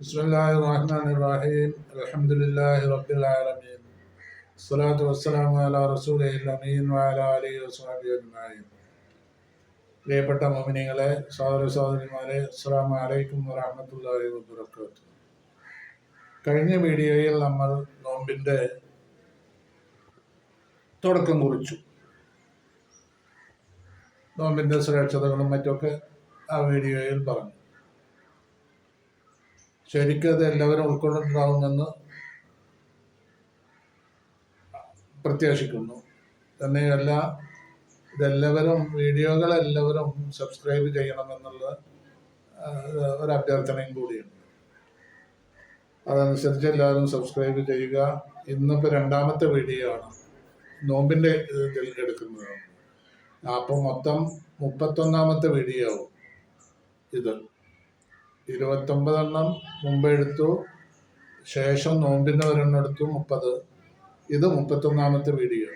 بسم الله الرحمن الرحيم الحمد لله رب العالمين الصلاة والسلام على رسوله الأمين وعلى آله وصحبه أجمعين പ്രിയപ്പെട്ട മോമിനികളെ സഹോദര സഹോദരിമാരെ അസ്സാം വലൈക്കും വറഹമത്തല്ലാഹി വബർക്കാത്തു കഴിഞ്ഞ വീഡിയോയിൽ നമ്മൾ നോമ്പിൻ്റെ തുടക്കം കുറിച്ചു നോമ്പിൻ്റെ സുരക്ഷതകളും മറ്റൊക്കെ ആ വീഡിയോയിൽ പറഞ്ഞു ശരിക്കും അത് എല്ലാവരും ഉൾക്കൊണ്ടിട്ടുണ്ടാവുമെന്ന് പ്രത്യാശിക്കുന്നു. തന്നെയല്ല ഇതെല്ലാവരും വീഡിയോകളെല്ലാവരും സബ്സ്ക്രൈബ് ചെയ്യണമെന്നുള്ള ഒരു അഭ്യർത്ഥനയും കൂടിയുണ്ട്. അതനുസരിച്ച് എല്ലാവരും സബ്സ്ക്രൈബ് ചെയ്യുക. ഇന്നിപ്പോൾ രണ്ടാമത്തെ വീഡിയോ ആണ്. നോമ്പിന്റെ ഇതിൽ എടുക്കുന്നത് അപ്പോൾ മൊത്തം മുപ്പത്തൊന്നാമത്തെ വീഡിയോ ആവും ഇത്. ഇരുപത്തൊമ്പതെണ്ണം മുമ്പ് എടുത്തു ശേഷം നോമ്പിന് ഒരെണ്ണം എടുത്തു മുപ്പത്. ഇത് മുപ്പത്തൊന്നാമത്തെ വീഡിയോ.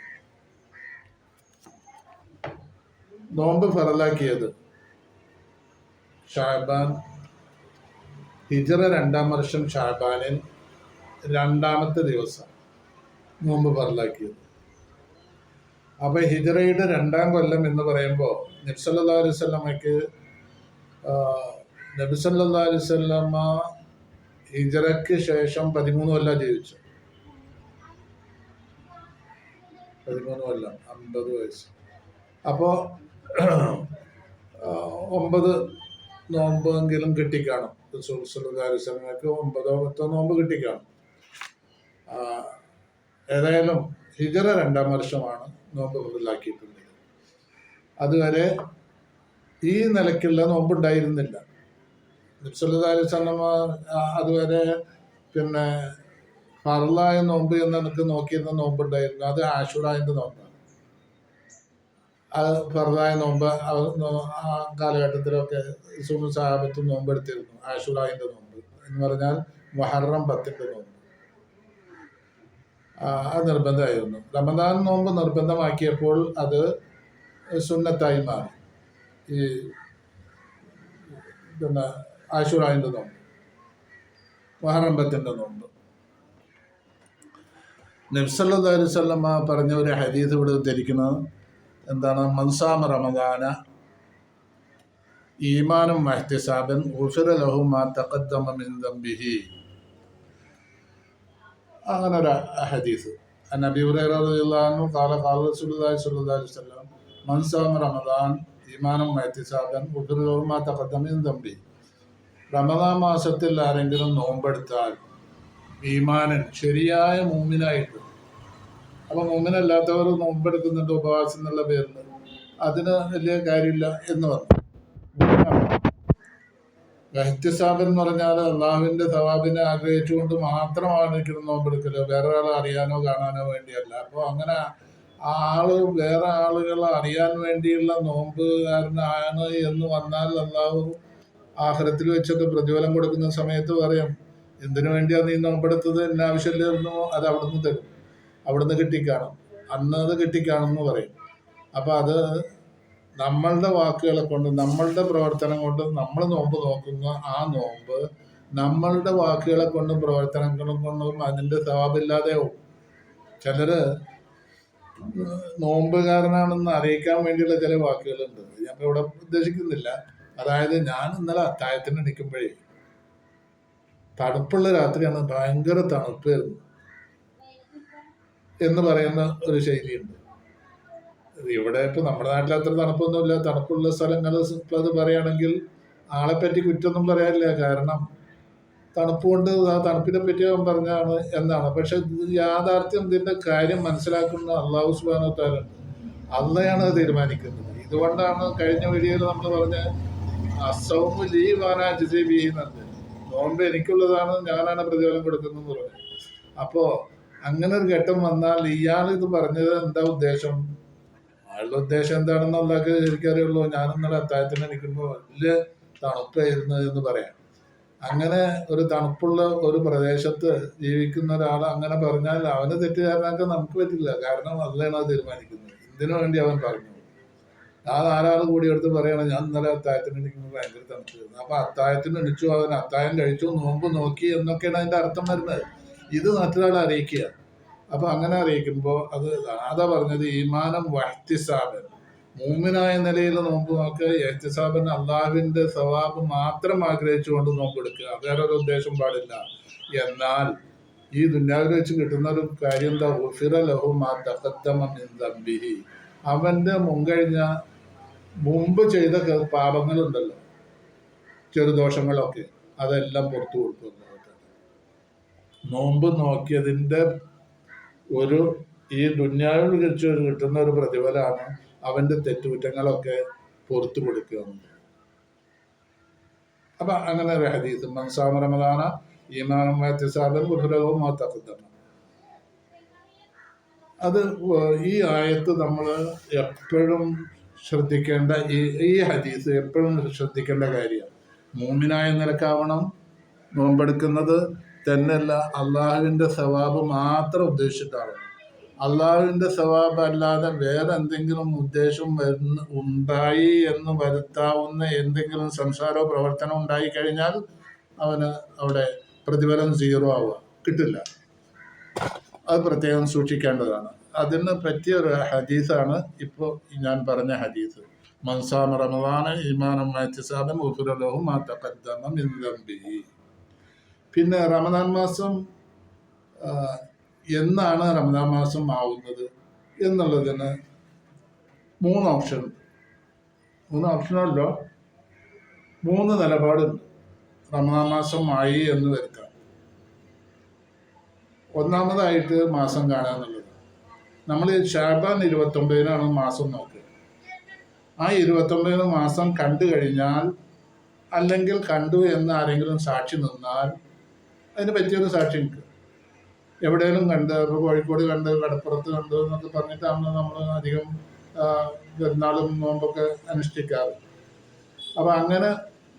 നോമ്പ് ഫറലാക്കിയത് ഷാബാൻ. ഹിജറ രണ്ടാം വർഷം ഷാബാനിൽ രണ്ടാമത്തെ ദിവസം നോമ്പ് ഫറലാക്കിയത്. അപ്പൊ ഹിജറയുടെ രണ്ടാം കൊല്ലം എന്ന് പറയുമ്പോൾ നബ്സല്ലാ അലൈവല്ലമയ്ക്ക് നബിസല്ലാ അലൈവല്ലമ്മ ഹിജറയ്ക്ക് ശേഷം പതിമൂന്ന് കൊല്ലം ജീവിച്ചു. പതിമൂന്ന് കൊല്ലം അമ്പത് വയസ്സ്. അപ്പോൾ ഒമ്പത് നോമ്പെങ്കിലും കിട്ടിക്കാണും. സുഹൃത്തുക്കാരിസങ്ങൾക്ക് ഒമ്പതോ പത്തോ നോമ്പ് കിട്ടിക്കാണും. ഏതായാലും ഹിജറ രണ്ടാം വർഷമാണ് നോമ്പ് മുതലാക്കിയിട്ടുള്ളത് അതുവരെ ഈ നിലയ്ക്കുള്ള നോമ്പുണ്ടായിരുന്നില്ല. നിബ്സല്ലാസ്വല്ലമ അതുവരെ പിന്നെ ഫറലായ നോമ്പ് എന്ന് എനിക്ക് നോക്കിയിരുന്ന നോമ്പുണ്ടായിരുന്നു. അത് ആഷുറായന്റെ നോമ്പാണ്. അത് ഫറലായ നോമ്പ് ആ കാലഘട്ടത്തിലൊക്കെ സുനു സാഹബത്തും നോമ്പ് എടുത്തിരുന്നു ആഷുറായിന്റെ നോമ്പ് എന്ന് പറഞ്ഞാൽ മഹറം പത്തിന്റെ നോമ്പ്. അത് നിർബന്ധമായിരുന്നു. റമദാൻ നോമ്പ് നിർബന്ധമാക്കിയപ്പോൾ അത് സുന്നത്തായി മാറി. ഈ പിന്നെ ആഷുറായിന്റെ നോമ്പ് മഹറമ്പത്തിന്റെ നോമ്പ്. നബ്സല്ലാ പറഞ്ഞ ഒരു ഹരീത് ഇവിടെ ധരിക്കുന്നത് എന്താണ്? മൻസാമ റമദാന ഈമാനും മഹ്തിസാബൻ ഉഫിറ ലഹു മാ തഖദ്ദമ മിൻ ദംബിഹി. അങ്ങനെ ഒരു ഹദീസ്. അൻഹു ഖാല ഖാല റസൂലുള്ളാഹി സ്വല്ലല്ലാഹു അലൈഹി വസല്ലം മൻ സാമ റമദാൻ ഈമാനും മഹ്തിസാബൻ ഉഫിറ ലഹു മാ റമദാൻ മാസത്തിൽ ആരെങ്കിലും നോമ്പെടുത്താൽ ഈമാനൻ ശരിയായ മൂമിനായിട്ട് അപ്പൊ മൂമിനല്ലാത്തവർ നോമ്പെടുക്കുന്നുണ്ട് ഉപവാസം എന്നുള്ള പേരിൽ അതിന് വലിയ കാര്യമില്ല എന്ന് പറഞ്ഞു. ഗഹത്യസാബൻ എന്ന് പറഞ്ഞാൽ അള്ളാഹുവിന്റെ സവാബിനെ ആഗ്രഹിച്ചുകൊണ്ട് മാത്രമാണ് എനിക്ക് നോമ്പെടുക്കൽ. വേറെ ആളെ അറിയാനോ കാണാനോ വേണ്ടിയല്ല. അപ്പോൾ അങ്ങനെ ആൾ വേറെ ആളുകളെ അറിയാൻ വേണ്ടിയുള്ള നോമ്പുകാരനാണ് എന്ന് വന്നാൽ അള്ളാഹു ആഹ്റത്തിൽ വെച്ചൊക്കെ പ്രതിഫലം കൊടുക്കുന്ന സമയത്ത് പറയും എന്തിനു വേണ്ടിയാണ് നീ നോമ്പെടുത്തത്? എന്നെ ആവശ്യമില്ലായിരുന്നു അത് അവിടുന്ന് തരും. അവിടുന്ന് കിട്ടിക്കാണും. അന്ന് അത് കിട്ടിക്കാണും എന്ന് പറയും. അപ്പൊ അത് നമ്മളുടെ വാക്കുകളെ കൊണ്ട് നമ്മളുടെ പ്രവർത്തനം കൊണ്ട് നമ്മൾ നോമ്പ് നോക്കുന്ന ആ നോമ്പ് നമ്മളുടെ വാക്കുകളെ കൊണ്ടും പ്രവർത്തനങ്ങളും കൊണ്ടും അതിന്റെ സവാബില്ലാതെയാവും ചിലര് നോമ്പുകാരനാണെന്ന് അറിയിക്കാൻ വേണ്ടിയുള്ള ചില വാക്കുകളുണ്ട്. ഞാൻ ഇവിടെ ഉദ്ദേശിക്കുന്നില്ല. അതായത് ഞാൻ ഇന്നലെ അത്തായത്തിന് നിൽക്കുമ്പോഴേ തണുപ്പുള്ള രാത്രിയാണ് ഭയങ്കര തണുപ്പായിരുന്നു. എന്ന് പറയുന്ന ഒരു ശൈലിയുണ്ട്. ഇവിടെ ഇപ്പൊ നമ്മുടെ നാട്ടിൽ അത്ര തണുപ്പൊന്നുമില്ല. തണുപ്പുള്ള സ്ഥലങ്ങൾ അത് പറയുകയാണെങ്കിൽ ആളെ പറ്റി കുറ്റൊന്നും പറയാനില്ല. കാരണം തണുപ്പ് കൊണ്ട് തണുപ്പിനെ പറ്റി അവൻ പറഞ്ഞാണ് എന്നാണ്. പക്ഷെ യാഥാർത്ഥ്യം ഇതിന്റെ കാര്യം മനസ്സിലാക്കുന്ന അള്ളാഹു സുബാനത്താലുണ്ട് അള്ളയാണ് അത് തീരുമാനിക്കുന്നത്. ഇതുകൊണ്ടാണ് കഴിഞ്ഞ വീഡിയോയിൽ നമ്മൾ പറഞ്ഞ അസൗമ് ലീ വാനാ നോമ്പ് എനിക്കുള്ളതാണ് ഞാനാണ് പ്രതിഫലം കൊടുക്കുന്നത് പറഞ്ഞു. അപ്പോ അങ്ങനെ ഒരു ഘട്ടം വന്നാൽ ഇയാൾ ഇത് പറഞ്ഞത് എന്താ ഉദ്ദേശം? ആളുടെ ഉദ്ദേശം എന്താണെന്നുള്ളതൊക്കെ എനിക്കറിയുള്ളൂ ഞാൻ ഇന്നലെ അത്താഴത്തിന് നിൽക്കുമ്പോൾ വലിയ തണുപ്പായിരുന്നു എന്ന് പറയാം. അങ്ങനെ ഒരു തണുപ്പുള്ള ഒരു പ്രദേശത്ത് ജീവിക്കുന്ന ഒരാൾ അങ്ങനെ പറഞ്ഞാൽ അവന് തെറ്റുകാരനാക്കാൻ നമുക്ക് പറ്റില്ല. കാരണം അതിലാണ് അത് തീരുമാനിക്കുന്നത്. ഇതിനു വേണ്ടി അവൻ പറഞ്ഞു? ആ നാലാൾ കൂടി എടുത്ത് പറയണം ഞാൻ ഇന്നലെ അത്തായത്തിന് എനിക്ക് ഭയങ്കര തണുപ്പായിരുന്നു അപ്പൊ അത്തായത്തിന് എണിച്ചു അവൻ അത്തായം കഴിച്ചു നോമ്പ് നോക്കി എന്നൊക്കെയാണ് അതിന്റെ അർത്ഥം വരുന്നത്. ഇത് മറ്റൊരാളെ അറിയിക്കുക. അപ്പൊ അങ്ങനെ അറിയിക്കുമ്പോൾ അത് അതാ പറഞ്ഞത് ഈമാനം വഹ്തിസാബൻ. മൂമിനായ നിലയിൽ നോമ്പ് നോക്കുക എഹ്തിസാബൻ അള്ളാഹുവിന്റെ സവാബ് മാത്രം ആഗ്രഹിച്ചുകൊണ്ട് നോമ്പ് എടുക്കുക. വേറെ ഒരു ഉദ്ദേശം പാടില്ല. എന്നാൽ ഈ ദുന്യാവിൽ വെച്ച് കിട്ടുന്ന ഒരു കാര്യം എന്താ? ഉഫിറ ലഹു മാ തഖദ്ദമ മിൻ അവന്റെ മുൻകഴിഞ്ഞ മുമ്പ് ചെയ്ത പാപങ്ങളുണ്ടല്ലോ. ചെറുദോഷങ്ങളൊക്കെ. അതെല്ലാം പുറത്തു കൊടുക്കുന്നു നോമ്പ് നോക്കിയതിന്റെ ഒരു ഈ ദുന്യാവിൽ വെച്ച് കിട്ടുന്ന ഒരു പ്രതിഫലമാണ് അവന്റെ തെറ്റുകുറ്റങ്ങളൊക്കെ പുറത്തു കൊടുക്കുക അപ്പം അങ്ങനെ ഒരു ഹദീസ്. മൻസാമ റമദാന ഈമാനം വയത്തിസാബൻ ഗുരുലവും മാത്തക്കത്തമ്മ അത് ഈ ആയത്ത് നമ്മൾ എപ്പോഴും ശ്രദ്ധിക്കേണ്ട ഈ ഈ ഹദീസ് എപ്പോഴും ശ്രദ്ധിക്കേണ്ട കാര്യമാണ്. മൂമിനായ നിലക്കാവണം. നോമ്പെടുക്കുന്നത് തന്നെയല്ല അള്ളാഹുവിന്റെ സവാബ് മാത്രം ഉദ്ദേശിച്ചിട്ടാണ്. അള്ളാഹുവിന്റെ സവാബ് അല്ലാതെ വേറെ എന്തെങ്കിലും ഉദ്ദേശം വരുന്ന ഉണ്ടായി എന്ന് വരുത്താവുന്ന എന്തെങ്കിലും സംസാരമോ പ്രവർത്തനം ഉണ്ടായി കഴിഞ്ഞാൽ അവന് അവിടെ പ്രതിഫലം സീറോ ആവുക. കിട്ടില്ല. അത് പ്രത്യേകം സൂക്ഷിക്കേണ്ടതാണ്. അതിന് പറ്റിയ ഒരു ഹദീസാണ് ഇപ്പോൾ ഞാൻ പറഞ്ഞ ഹദീസ്. മൻസാമ റമദാന ഈമാനം മാറ്റിസാദം ഉഫുരലോഹും മാ തഖദ്ദമ മിൻ ദംബിഹി. പിന്നെ റമദാൻ മാസം എന്നാണ് റമദാൻ മാസം ആവുന്നത് എന്നുള്ളതിന് മൂന്ന് ഓപ്ഷൻ. മൂന്ന് ഓപ്ഷനല്ലോ മൂന്ന് നിലപാടുണ്ട്. റമദാൻ മാസം ആയി എന്ന് വരുത്താം ഒന്നാമതായിട്ട് മാസം കാണുക എന്നുള്ളത്. നമ്മൾ ഷാബാൻ ഇരുപത്തൊമ്പതിനാണ് മാസം നോക്കുക ആ ഇരുപത്തൊമ്പതിന് മാസം കണ്ടു കഴിഞ്ഞാൽ അല്ലെങ്കിൽ കണ്ടു എന്ന് ആരെങ്കിലും സാക്ഷി നിന്നാൽ അതിന് പറ്റിയൊരു സാക്ഷി നിൽക്കുക എവിടെയെങ്കിലും കണ്ട് ഇപ്പോൾ കോഴിക്കോട് കണ്ട് കടപ്പുറത്ത് കണ്ടു എന്നൊക്കെ പറഞ്ഞിട്ടാണ് നമ്മൾ അധികം പെരുന്നാളും നോമ്പൊക്കെ അനുഷ്ഠിക്കാറ്. അപ്പോൾ അങ്ങനെ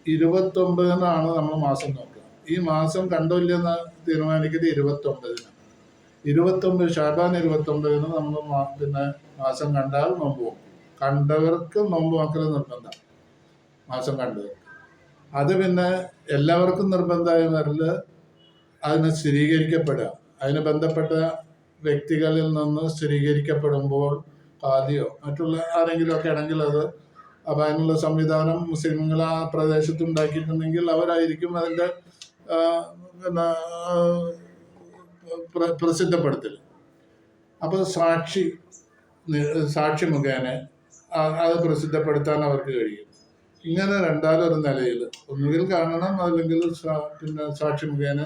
ഇരുപത്തൊമ്പതിനാണ് നമ്മൾ മാസം നോക്കുക. ഈ മാസം കണ്ടോ ഇല്ലെന്ന് തീരുമാനിക്കുന്നത് ഇരുപത്തൊമ്പതിനാണ്. ഇരുപത്തൊമ്പത് ഷാബാൻ ഇരുപത്തൊമ്പതിന് നമ്മൾ പിന്നെ മാസം കണ്ടാൽ നോമ്പ് നോക്കും. കണ്ടവർക്ക് നോമ്പ് നോക്കൽ നിർബന്ധം. മാസം കണ്ടവർക്ക്. അത് പിന്നെ എല്ലാവർക്കും നിർബന്ധമായി വരൽ അതിന് സ്ഥിരീകരിക്കപ്പെടുക. അതിന് ബന്ധപ്പെട്ട വ്യക്തികളിൽ നിന്ന് സ്ഥിരീകരിക്കപ്പെടുമ്പോൾ ഖാദിയോ മറ്റുള്ള ആരെങ്കിലും ഒക്കെ ആണെങ്കിൽ അത് അപ്പം അതിനുള്ള സംവിധാനം മുസ്ലിങ്ങൾ ആ പ്രദേശത്ത് ഉണ്ടാക്കിയിട്ടുണ്ടെങ്കിൽ അവരായിരിക്കും അതിന്റെ പിന്നെ പ്രസിദ്ധപ്പെടുത്തൽ അപ്പോൾ സാക്ഷി സാക്ഷി മുഖേന അത് പ്രസിദ്ധപ്പെടുത്താൻ അവർക്ക് കഴിയും. ഇങ്ങനെ രണ്ടാലൊരു നിലയിൽ ഒന്നുകിൽ കാണണം അല്ലെങ്കിൽ പിന്നെ സാക്ഷി മുഖേന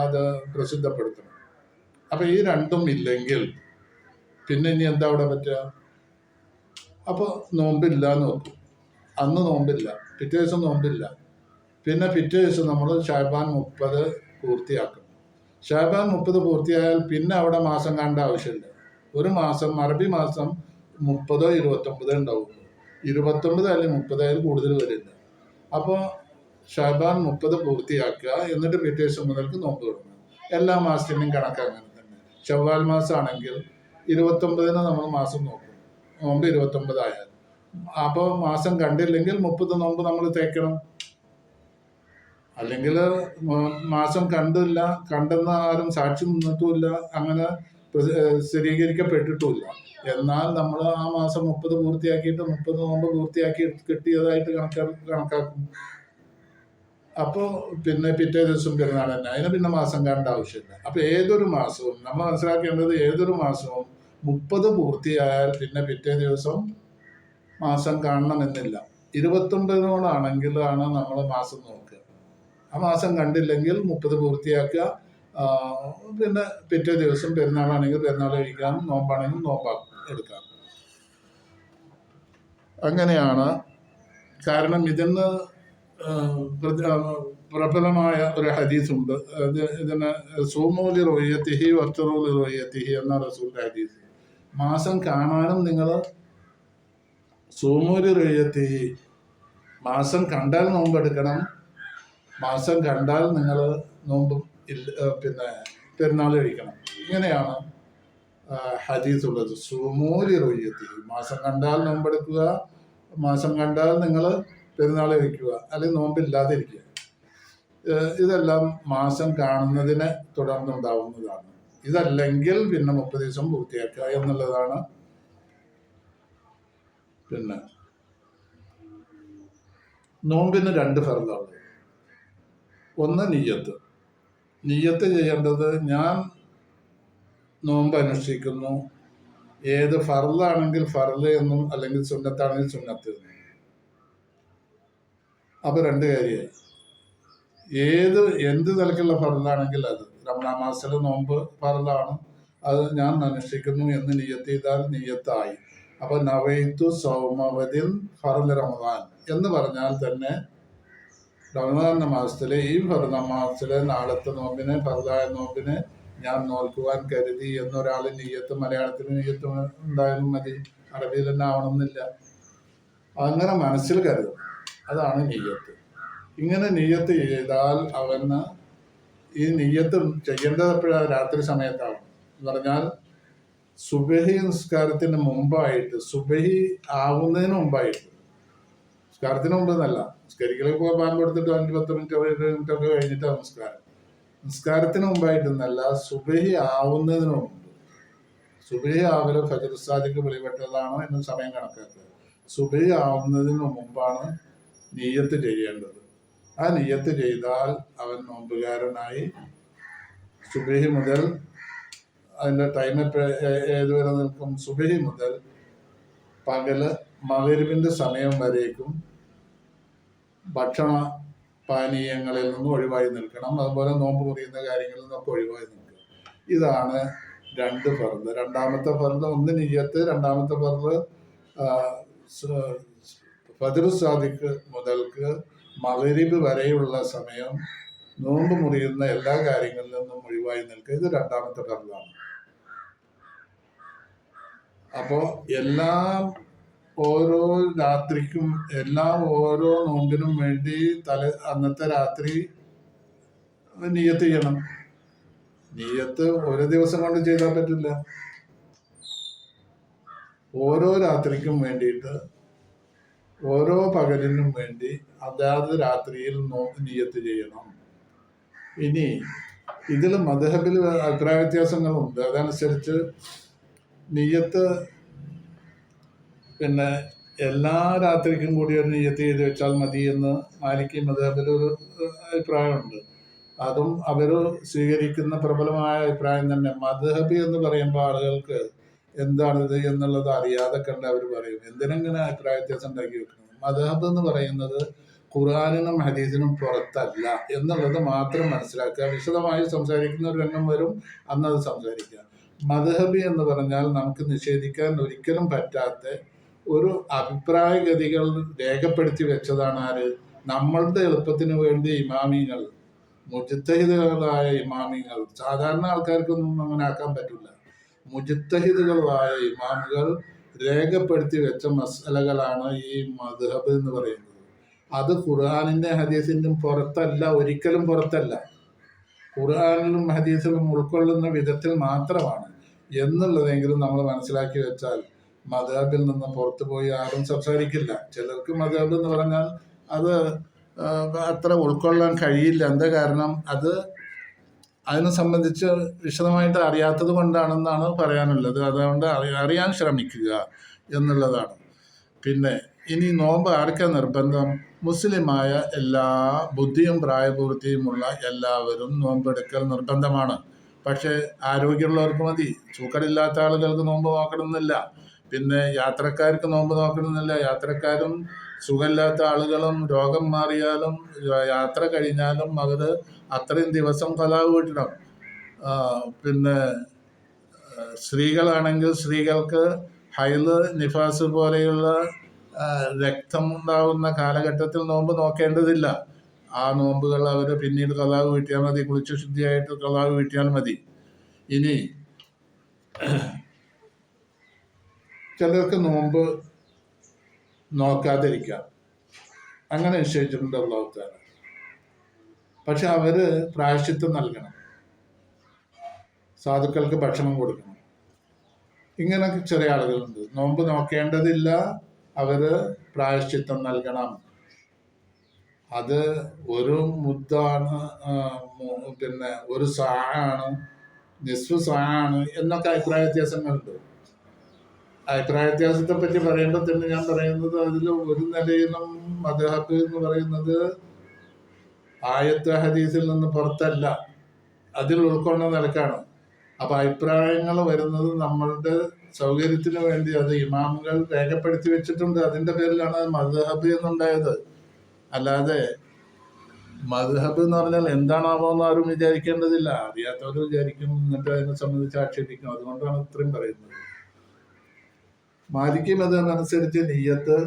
അത് പ്രസിദ്ധപ്പെടുത്തണം. അപ്പൊ ഈ രണ്ടും ഇല്ലെങ്കിൽ പിന്നെ ഇനി എന്താ അവിടെ പറ്റുക അപ്പോൾ നോമ്പില്ല എന്ന് നോക്കും അന്ന് നോമ്പില്ല പിറ്റേ ദിവസം നോമ്പില്ല. പിന്നെ പിറ്റേ ദിവസം നമ്മൾ ഷാബാൻ മുപ്പത് പൂർത്തിയാക്കും. ഷാബാൻ മുപ്പത് പൂർത്തിയായാൽ പിന്നെ അവിടെ മാസം കണ്ട ആവശ്യമില്ല. ഒരു മാസം അറബി മാസം മുപ്പതോ ഇരുപത്തൊമ്പതോ ഉണ്ടാവും ഇരുപത്തൊമ്പത് അല്ലെങ്കിൽ മുപ്പതായാലും കൂടുതൽ വരില്ല. അപ്പോൾ ഷാബാൻ മുപ്പത് പൂർത്തിയാക്കുക എന്നിട്ട് പിറ്റേ ദിവസം മുതൽക്ക് നോമ്പ് തുടങ്ങുക എല്ലാ മാസത്തിന്റെയും കണക്ക് അങ്ങനെ തന്നെ. ചൊവ്വാൽ മാസമാണെങ്കിൽ ഇരുപത്തൊമ്പതിന് നമ്മൾ മാസം നോക്കും. നോമ്പ് ഇരുപത്തൊമ്പതായാൽ. അപ്പോൾ മാസം കണ്ടില്ലെങ്കിൽ മുപ്പത് നോമ്പ് നമ്മൾ തേക്കണം. അല്ലെങ്കിൽ മാസം കണ്ടില്ല കണ്ടെന്ന് ആരും സാക്ഷി നിന്നിട്ടുമില്ല അങ്ങനെ സ്ഥിരീകരിക്കപ്പെട്ടിട്ടുമില്ല. എന്നാൽ നമ്മൾ ആ മാസം മുപ്പത് പൂർത്തിയാക്കിയിട്ട് മുപ്പത് നോമ്പ് പൂർത്തിയാക്കി കിട്ടിയതായിട്ട് കണക്കാ കണക്കാക്കും. അപ്പോൾ പിന്നെ പിറ്റേ ദിവസം പെരുന്നാൾ തന്നെ. അതിന് പിന്നെ മാസം കാണേണ്ട ആവശ്യമില്ല. അപ്പോൾ ഏതൊരു മാസവും നമ്മൾ മനസ്സിലാക്കേണ്ടത് ഏതൊരു മാസവും മുപ്പത് പൂർത്തിയായാൽ പിന്നെ പിറ്റേ ദിവസം മാസം കാണണമെന്നില്ല. ഇരുപത്തൊമ്പതിനോടാണെങ്കിലാണ് നമ്മൾ മാസം നോക്കുക. ആ മാസം കണ്ടില്ലെങ്കിൽ മുപ്പത് പൂർത്തിയാക്കുക. പിന്നെ പിറ്റേ ദിവസം പെരുന്നാളാണെങ്കിൽ പെരുന്നാൾ കഴിക്കാം. നോമ്പാണെങ്കിൽ നോമ്പാ എടുക്കാം. അങ്ങനെയാണ്. കാരണം ഇതിന്ന് പ്രബലമായ ഒരു ഹദീസുണ്ട്. അത് ഇതിന് സൂമൂലി റൊയ്യത്തിഹി വർത്തറൂലി റൊയ്യത്തിഹി എന്ന റസൂലിന്റെ ഹദീസ്. മാസം കാണാനും നിങ്ങൾ സൂമൂലി റൊയ്യത്തിഹി മാസം കണ്ടാൽ നോമ്പെടുക്കണം. മാസം കണ്ടാൽ നിങ്ങൾ നോമ്പും പിന്നെ പെരുന്നാൾ കഴിക്കണം. ഇങ്ങനെയാണ് ഹദീസ് ഉള്ളത്. സുമൂലി റൊയ്യത്തി. മാസം കണ്ടാൽ നോമ്പെടുക്കുക മാസം കണ്ടാൽ നിങ്ങൾ പെരുന്നാൾ കഴിക്കുക അല്ലെങ്കിൽ നോമ്പില്ലാതെ ഇരിക്കുക ഇതെല്ലാം മാസം കാണുന്നതിനെ തുടർന്നുണ്ടാവുന്നതാണ് ഇതല്ലെങ്കിൽ പിന്നെ മുപ്പത് ദിവസം പൂർത്തിയാക്കുക എന്നുള്ളതാണ് പിന്നെ. നോമ്പിന് രണ്ട് ഫർദാണ് ഒന്ന് നീയത്ത്. നീയത്ത് ചെയ്യേണ്ടത് ഞാൻ നോമ്പ് അനുഷ്ഠിക്കുന്നു. ഏത് ഫറലാണെങ്കിൽ ഫറൽ എന്നും അല്ലെങ്കിൽ സുന്നത്താണെങ്കിൽ സുന്നത്ത് എന്നും. അപ്പൊ രണ്ട് കാര്യമായി. ഏത് എന്ത് തലക്കുള്ള ഫറലാണെങ്കിൽ അത്. റമദാൻ മാസത്തിലെ നോമ്പ് ഫറലാണ് അത് ഞാൻ അനുഷ്ഠിക്കുന്നു എന്ന് നിയത്ത് ചെയ്താൽ നിയത്തായി. അപ്പൊ നവൈത്തു സൗമവദിൻ ഫറൽ റമദാൻ എന്ന് പറഞ്ഞാൽ തന്നെ റമദാൻ മാസത്തിലെ ഈ ഫർദ മാസത്തിലെ നാളത്തെ നോമ്പിന് ഫർദായ നോമ്പിന് ഞാൻ നോൽക്കുവാൻ കരുതി എന്നൊരാൾ നെയ്യത്ത് മലയാളത്തിൽ നെയ്യത്ത് ഉണ്ടായാലും മതി. അറബിയിൽ തന്നെ ആവണമെന്നില്ല. അങ്ങനെ മനസ്സിൽ കരുതും. അതാണ് നെയ്യത്ത്. ഇങ്ങനെ നെയ്യത്ത് ചെയ്താൽ അവന് ഈ നെയ്യത്ത് ചെയ്യേണ്ടത് എപ്പോഴാണ്? രാത്രി സമയത്താണ്. എന്ന് പറഞ്ഞാൽ സുബഹി നിസ്കാരത്തിന് മുമ്പായിട്ട് സുബഹി ആവുന്നതിന് മുമ്പായിട്ട് നിസ്കാരത്തിന് മുമ്പ് എന്നല്ല നിസ്കരിക്കലൊക്കെ പോകാൻ ബാങ്ക് കൊടുത്തിട്ട് അഞ്ച് പത്ത് മിനിറ്റ് ഏഴ് മിനിറ്റ് ഒക്കെ കഴിഞ്ഞിട്ടാണ് നമസ്കാരം നിസ്കാരത്തിന് മുമ്പായിട്ടൊന്നല്ല സുബഹി ആവുന്നതിന് മുമ്പ്. സുബഹി ആവൽ ഫജർ സാദിക്ക് വെളിപ്പെട്ടതാണ് എന്ന് സമയം കണക്കാക്കുക. സുബഹി ആവുന്നതിന് മുമ്പാണ് നീയത്ത് ചെയ്യേണ്ടത്. ആ നീയത്ത് ചെയ്താൽ അവൻ നോമ്പുകാരനായി സുബഹി മുതൽ അതിന്റെ ടൈം ഏതുവരെ നിൽക്കും? സുബഹി മുതൽ പകൽ മകരിവിന്റെ സമയം വരേക്കും. ഭക്ഷണ പാനീയങ്ങളിൽ നിന്ന് ഒഴിവായി നിൽക്കണം. അതുപോലെ നോമ്പ് മുറിയുന്ന കാര്യങ്ങളിൽ നിന്നൊക്കെ ഒഴിവായി നിൽക്കണം ഇതാണ് രണ്ട് ഫർദ്. രണ്ടാമത്തെ ഫർദ് ഒന്ന് നീയത്ത് രണ്ടാമത്തെ ഫർദ് സാദിക്ക് മുതൽക്ക് മകരിബ് വരെയുള്ള സമയം നോമ്പ് മുറിയുന്ന എല്ലാ കാര്യങ്ങളിൽ നിന്നും ഒഴിവായി നിൽക്കുക. ഇത് രണ്ടാമത്തെ ഫർദാണ്. അപ്പോൾ എല്ലാം ഓരോ രാത്രിക്കും എല്ലാ ഓരോ നോമ്പിനും വേണ്ടി തല അന്നത്തെ രാത്രി നീയത്ത് ചെയ്യണം. നീയത്ത് ഒരു ദിവസം കൊണ്ട് ചെയ്താൽ പറ്റില്ല. ഓരോ രാത്രിക്കും വേണ്ടിയിട്ട് ഓരോ പകലിനും വേണ്ടി അതാത് രാത്രിയിൽ നോ നീയത്ത് ചെയ്യണം. ഇനി ഇതിൽ മധുഹബിൽ അഭിപ്രായ വ്യത്യാസങ്ങളുണ്ട്. അതനുസരിച്ച് നീയത്ത് പിന്നെ എല്ലാ രാത്രിക്കും കൂടി ഒരു നെയ്യത്ത് ചെയ്ത് വെച്ചാൽ മതി എന്ന് മാലിക്കി ഒരു അഭിപ്രായമുണ്ട്. അതും അവർ സ്വീകരിക്കുന്ന പ്രബലമായ അഭിപ്രായം തന്നെ. മദ്ഹബി എന്ന് പറയുമ്പോൾ ആളുകൾക്ക് എന്താണിത് എന്നുള്ളത് അറിയാതെ കണ്ട് അവർ പറയും. എന്തിനെങ്ങനെ അഭിപ്രായ വ്യത്യാസം ഉണ്ടാക്കി വെക്കുന്നത്? മദ്ഹബ് എന്ന് പറയുന്നത് ഖുറാനിനും ഹദീസിനും പുറത്തല്ല എന്നുള്ളത് മാത്രം മനസ്സിലാക്കുക. വിശദമായി സംസാരിക്കുന്ന ഒരു രംഗം വരും അന്നത് സംസാരിക്കുക. മദ്ഹബി എന്ന് പറഞ്ഞാൽ നമുക്ക് നിഷേധിക്കാൻ ഒരിക്കലും പറ്റാത്ത ഒരു അഭിപ്രായഗതികൾ രേഖപ്പെടുത്തി വെച്ചതാണ് ആര്? നമ്മളുടെ എളുപ്പത്തിന് വേണ്ടി ഇമാമിങ്ങൾ മുജിത്തഹിദുകളായ ഇമാമിങ്ങൾ. സാധാരണ ആൾക്കാർക്കൊന്നും അങ്ങനെ ആക്കാൻ പറ്റില്ല. മുജിത്തഹിദുകളായ ഇമാമുകൾ രേഖപ്പെടുത്തി വെച്ച മസലകളാണ് ഈ മദ്ഹബ് എന്ന് പറയുന്നത്. അത് ഖുർആാനിന്റെ ഹദീസിന്റെയും പുറത്തല്ല ഒരിക്കലും പുറത്തല്ല. ഖുർആാനിലും ഹദീസിലും ഉൾക്കൊള്ളുന്ന വിധത്തിൽ മാത്രമാണ്. എന്നുള്ളതെങ്കിലും നമ്മൾ മനസ്സിലാക്കി വെച്ചാൽ മദാബിൽ നിന്ന് പുറത്തു പോയി ആരും സംസാരിക്കില്ല. ചിലർക്ക് മതാബ് എന്ന് പറഞ്ഞാൽ അത് അത്ര ഉൾക്കൊള്ളാൻ കഴിയില്ല. എന്താ കാരണം? അത് അതിനെ സംബന്ധിച്ച് വിശദമായിട്ട് അറിയാത്തത് കൊണ്ടാണെന്നാണ് പറയാനുള്ളത്. അതുകൊണ്ട് അറിയാൻ ശ്രമിക്കുക എന്നുള്ളതാണ്. പിന്നെ ഇനി നോമ്പ് ആർക്ക നിർബന്ധം? മുസ്ലിമായ എല്ലാ ബുദ്ധിയും പ്രായപൂർത്തിയുമുള്ള എല്ലാവരും നോമ്പെടുക്കൽ നിർബന്ധമാണ്. പക്ഷേ ആരോഗ്യമുള്ളവർക്ക് മതി. ചൂക്കടില്ലാത്ത ആളുകൾക്ക് നോമ്പ് നോക്കണമെന്നില്ല പിന്നെ യാത്രക്കാർക്ക് നോമ്പ് നോക്കണമെന്നില്ല. യാത്രക്കാരും സുഖമില്ലാത്ത ആളുകളും രോഗം മാറിയാലും യാത്ര കഴിഞ്ഞാലും അവർ അത്രയും ദിവസം കലാവ് വീട്ടണം പിന്നെ സ്ത്രീകളാണെങ്കിൽ സ്ത്രീകൾക്ക് ഹൈൽ നിഫാസ് പോലെയുള്ള രക്തം ഉണ്ടാകുന്ന കാലഘട്ടത്തിൽ നോമ്പ് നോക്കേണ്ടതില്ല. ആ നോമ്പുകൾ അവർ പിന്നീട് കലാവ് വീട്ടിയാൽ മതി. കുളിച്ച് ശുദ്ധിയായിട്ട് കലാവ് വീട്ടിയാൽ മതി. ഇനി ചിലർക്ക് നോമ്പ് നോക്കാതിരിക്കാം. അങ്ങനെ നിശ്ചയിച്ചിട്ടുണ്ട് അള്ളാഹുത്താല പക്ഷെ അവർ പ്രായശ്ചിത്തം നൽകണം. സാധുക്കൾക്ക് ഭക്ഷണം കൊടുക്കണം. ഇങ്ങനെ ചെറിയ ആളുകളുണ്ട്. നോമ്പ് നോക്കേണ്ടതില്ല അവർ പ്രായശ്ചിത്തം നൽകണം. അത് ഒരു മുദ്ദാണ് പിന്നെ ഒരു സാണ് നിസ്വ സാണ് എന്നൊക്കെ അഭിപ്രായ വ്യത്യാസങ്ങളുണ്ട്. അഭിപ്രായ വ്യത്യാസത്തെ പറ്റി പറയുമ്പോൾ തന്നെ ഞാൻ പറയുന്നത് അതിൽ ഒരു നിലയിലും മദ്ഹബ് എന്ന് പറയുന്നത് ആയത്ത് ഹദീസിൽ നിന്ന് പുറത്തല്ല. അതിൽ ഉൾക്കൊണ്ട നിലക്കാണ്. അപ്പൊ അഭിപ്രായങ്ങൾ വരുന്നത് നമ്മളുടെ സൗകര്യത്തിന് വേണ്ടി അത് ഇമാമുകൾ രേഖപ്പെടുത്തി വെച്ചിട്ടുണ്ട്. അതിന്റെ പേരിലാണ് മദ്ഹബ് എന്നുണ്ടായത്. അല്ലാതെ മദ്ഹബ് എന്ന് പറഞ്ഞാൽ എന്താണാവോ എന്ന് ആരും വിചാരിക്കേണ്ടതില്ല. അറിയാത്തവർ വിചാരിക്കും എന്നിട്ട് അതിനെ സംബന്ധിച്ച് ആക്ഷേപിക്കും. അതുകൊണ്ടാണ് ഇത്രയും പറയുന്നത്. മാലിക്കി മതം അനുസരിച്ച് നെയ്യത്ത്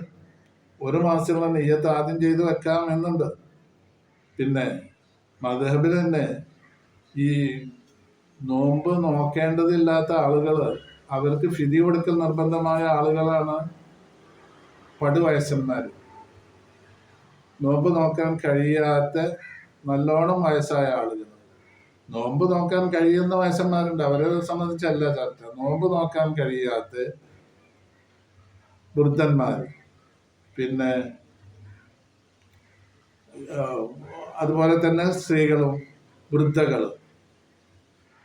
ഒരു മാസമുള്ള നെയ്യത്ത് ആദ്യം ചെയ്ത് വെക്കാം എന്നുണ്ട്. പിന്നെ മദഹബിൽ തന്നെ ഈ നോമ്പ് നോക്കേണ്ടതില്ലാത്ത ആളുകൾ അവർക്ക് ഫിതി കൊടുക്കൽ നിർബന്ധമായ ആളുകളാണ് പടുവയസ്സന്മാർ നോമ്പ് നോക്കാൻ കഴിയാത്ത നല്ലോണം വയസ്സായ ആളുകൾ. നോമ്പ് നോക്കാൻ കഴിയുന്ന വയസ്സന്മാരുണ്ട്. അവരെ സംബന്ധിച്ചല്ല ചർച്ച. നോമ്പ് നോക്കാൻ കഴിയാത്ത വൃദ്ധന്മാർ. പിന്നെ അതുപോലെ തന്നെ സ്ത്രീകളും വൃദ്ധകളും.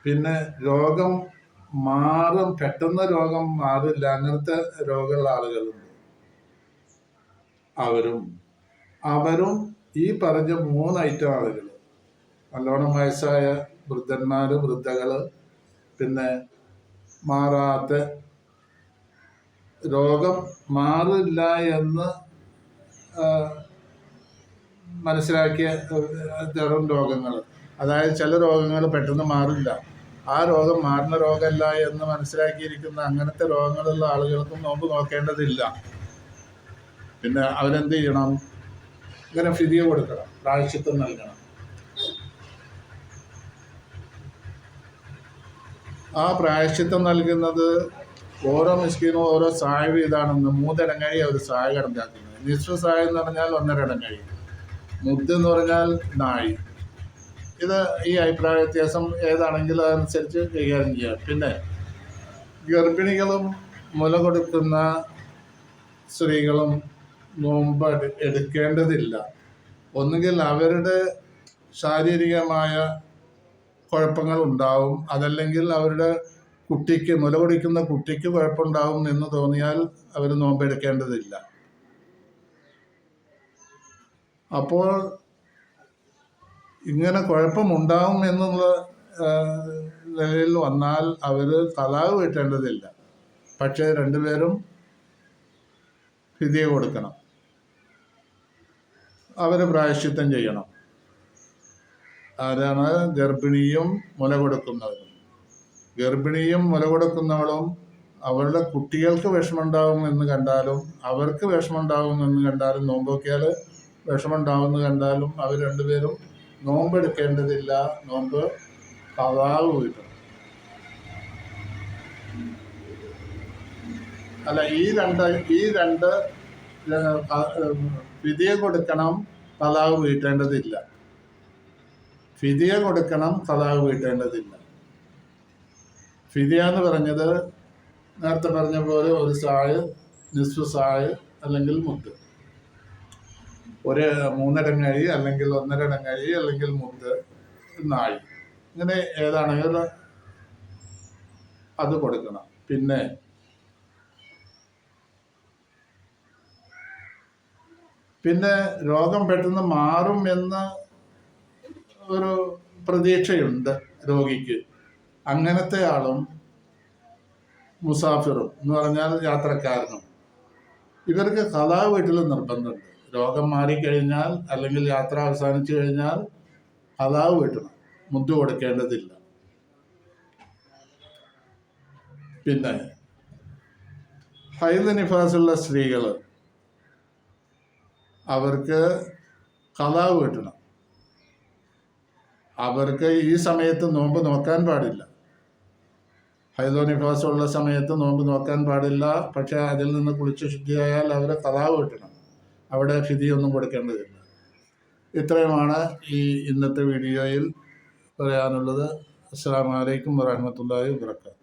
പിന്നെ രോഗം മാറും പെട്ടെന്ന് രോഗം മാറില്ല അങ്ങനത്തെ രോഗമുള്ള ആളുകളുണ്ട്. അവരും അവരും ഈ പറഞ്ഞ മൂന്ന് ഐറ്റം ആളുകൾ. നല്ലോണം വയസ്സായ വൃദ്ധന്മാര് വൃദ്ധകൾ പിന്നെ മാറാത്ത രോഗം മാറില്ല എന്ന് മനസ്സിലാക്കിയ തരം രോഗങ്ങൾ. അതായത് ചില രോഗങ്ങൾ പെട്ടെന്ന് മാറില്ല. ആ രോഗം മാറുന്ന രോഗമല്ല എന്ന് മനസ്സിലാക്കിയിരിക്കുന്ന അങ്ങനത്തെ രോഗങ്ങളുള്ള ആളുകൾക്കും നോമ്പ് നോക്കേണ്ടതില്ല. പിന്നെ അവരെന്ത് ചെയ്യണം? ഇങ്ങനെ ഫിതിയ കൊടുക്കണം. പ്രായശ്ചിത്തം നൽകണം. ആ പ്രായശ്ചിത്വം നൽകുന്നത് ഓരോ മിസ്കിനും ഓരോ സായ വീതാണെന്ന് മൂന്നിടങ്ങഴി അവർ സായ കണക്കാക്കുന്നത് നിശ്വ സായം എന്ന് പറഞ്ഞാൽ ഒന്നരടങ്ങഴി. മുദ്ദ് എന്ന് പറഞ്ഞാൽ നാഴി. ഇത് ഈ അഭിപ്രായ വ്യത്യാസം ഏതാണെങ്കിലും അതനുസരിച്ച് കൈകാര്യം ചെയ്യാം. പിന്നെ ഗർഭിണികളും മുല കൊടുക്കുന്ന സ്ത്രീകളും നോമ്പ് എടു- എടുക്കേണ്ടതില്ല. ഒന്നുകിൽ അവരുടെ ശാരീരികമായ കുഴപ്പങ്ങൾ ഉണ്ടാവും. അതല്ലെങ്കിൽ അവരുടെ കുട്ടിക്ക് മുല കുടിക്കുന്ന കുട്ടിക്ക് കുഴപ്പമുണ്ടാവും എന്ന് തോന്നിയാൽ അവർ നോമ്പെടുക്കേണ്ടതില്ല. അപ്പോൾ ഇങ്ങനെ കുഴപ്പമുണ്ടാവും എന്നുള്ള നിലയിൽ വന്നാൽ അവർ തലാവ് വീട്ടേണ്ടതില്ല പക്ഷേ രണ്ടുപേരും ഫിതിയെ കൊടുക്കണം. അവർ പ്രായശ്ചിത്തം ചെയ്യണം. ആരാണ് ഗർഭിണിയും മുല കൊടുക്കുന്നവരും. ഗർഭിണിയും മുല കൊടുക്കുന്നവളും അവരുടെ കുട്ടികൾക്ക് വിഷമമുണ്ടാവും എന്ന് കണ്ടാലും അവർക്ക് വിഷമമുണ്ടാവും എന്ന് കണ്ടാലും നോമ്പൊക്കെയാൽ എന്ന് കണ്ടാലും അവർ രണ്ടുപേരും നോമ്പെടുക്കേണ്ടതില്ല. നോമ്പ് പതാവ് പോയിട്ടുണ്ട് അല്ല ഈ രണ്ട് ഈ രണ്ട് ഫിതിയ കൊടുക്കണം പതാവ് വീട്ടേണ്ടതില്ല. ഫിതിയ കൊടുക്കണം പതാവ് വീട്ടേണ്ടതില്ല. ഫിദിയ എന്ന് പറഞ്ഞത് നേരത്തെ പറഞ്ഞ പോലെ ഒരു സായ് നിസ്ഫു സായ് അല്ലെങ്കിൽ മുത്ത്. ഒരു മൂന്നരങ്ങഴി അല്ലെങ്കിൽ ഒന്നരടങ്ങഴി അല്ലെങ്കിൽ മുത്ത് നാഴി. ഇങ്ങനെ ഏതാണെങ്കിലും അത് കൊടുക്കണം. പിന്നെ പിന്നെ രോഗം പെട്ടെന്ന് മാറും എന്ന് ഒരു പ്രതീക്ഷയുണ്ട് രോഗിക്ക്. അങ്ങനത്തെ ആളും മുസാഫിറും എന്ന് പറഞ്ഞാൽ യാത്രക്കാരനും. ഇവർക്ക് കലാ വീട്ടിൽ നിർബന്ധമുണ്ട്. രോഗം മാറിക്കഴിഞ്ഞാൽ അല്ലെങ്കിൽ യാത്ര അവസാനിച്ചു കഴിഞ്ഞാൽ കലാവ് വീട്ടണം മുന്തു കൊടുക്കേണ്ടതില്ല. പിന്നെ ഹൈദ നിഫാസുള്ള സ്ത്രീകൾ അവർക്ക് കലാവ് വീട്ടണം അവർക്ക് ഈ സമയത്ത് നോമ്പ് നോക്കാൻ പാടില്ല. ഹൈദോ ഉള്ള സമയത്ത് നോമ്പ് നോക്കാൻ പാടില്ല. പക്ഷേ അതിൽ നിന്ന് കുളിച്ച് ശുദ്ധിയായാൽ അവരെ കഥാവ് കിട്ടണം. അവിടെ ഫിതിയൊന്നും കൊടുക്കേണ്ടതില്ല. ഇത്രയുമാണ് ഈ ഇന്നത്തെ വീഡിയോയിൽ പറയാനുള്ളത്. അസ്സാം വലൈക്കും വാഹമത്തല്ലാഹി വാബർക്കാത്തു